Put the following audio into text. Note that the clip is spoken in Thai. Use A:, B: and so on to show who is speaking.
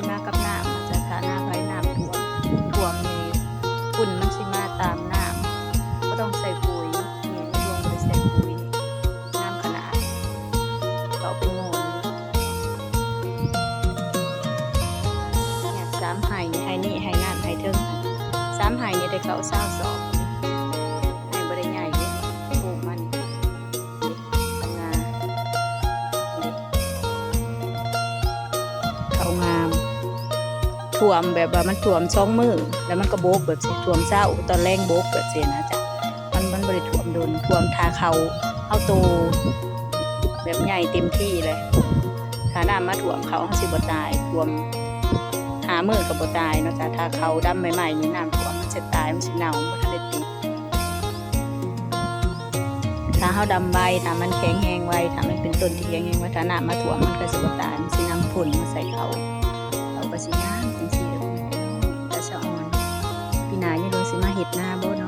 A: สิมากับน้ำมันจะถ้าหน้าไฟน้ำท่วมท่วมีฝุ่นมันสิมาตามน้ำก็ต้องใส่ปุ๋ยนี่ในรวงได้ใส่ปุ๋ยน้ำขนาดเราเป็นโงนเนี่ยสามไห่นี่ไห่นี่ไห่นั่นไห่เทิงสามไห่นี่ได้เขาเศร้าสอบ ท่วมแบบว่ามันท่วมช่องมือแล้วมันก็โบกแบบสิท่วมเศร้าตอนแรงโบกแบบเสินะจ๊ะมันมันบริท่วมโดนท่วมทาเขาเอาโตแบบใหญ่เต็มที่เลยถ้าน้ำมาท่วมเขาเขาสิบตายท่วมหามือกับบตายเนาะจ๊ะถ้าเขาดำใหม่ๆนี่น้ำท่วมมันจะตายมันสิเน่ามันทันได้ติดถ้าเขาดำใบถ้ามันแข็งแรงไว้ถ้ามันเป็นต้นที่แข็งแรงไว้ถ้าน้ำมาท่วมมันก็สิบตายมันสินำฝุ่นมาใส่เขา ก็สิงามจังซี่เด้อแต่สะออนพี่นายังโดนสิมาเฮ็ดหน้าบ่เนาะ